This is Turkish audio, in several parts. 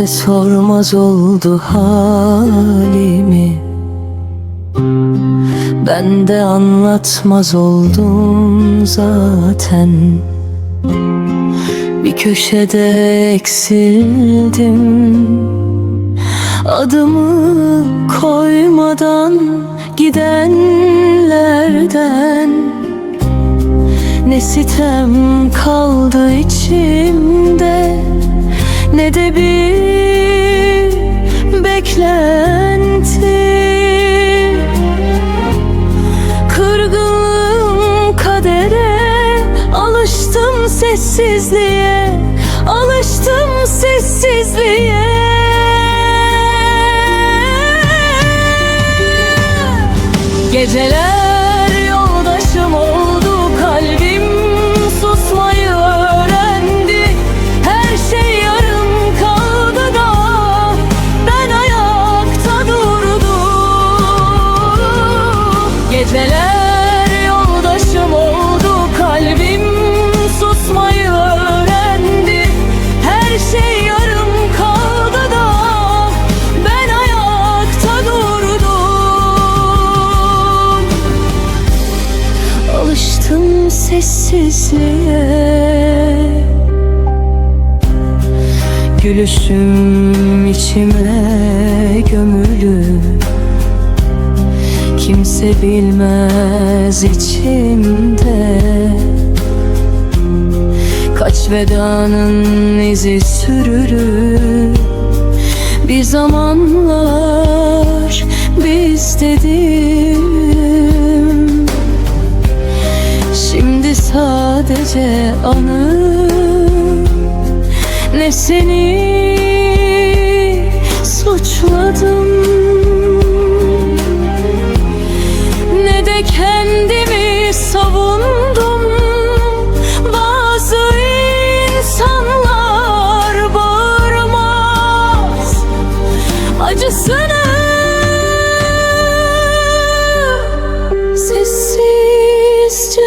Kimse sormaz oldu halimi. Ben de anlatmaz oldum zaten. Bir köşede eksildim. Adımı koymadan gidenlerden. Ne sitem kaldı içimde Ne de bir beklenti. Kırgınlığım kadere Alıştım sessizliğe Alıştım sessizliğe. Geceler Geceler yoldaşım oldu kalbim susmayı öğrendi. Her şey yarım kaldı da ben ayakta durdum. Alıştım sessizliğe. Gülüşüm içime Kimse bilmez içimde. Kaç vedanın izi sürülü Bir zamanlar biz dedim Şimdi sadece anı. Ne seni Acısını sessizce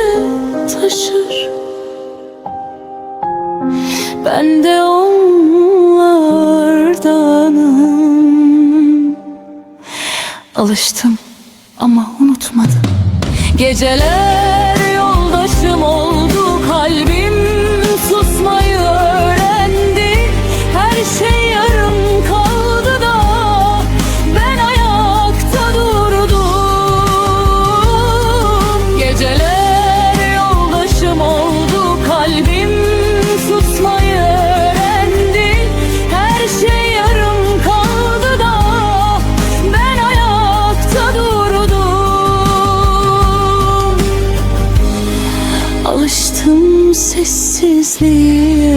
taşır. Ben de onlardanım. Alıştım ama unutmadım. Geceler yoldaşım oldu Daldım sessizliğe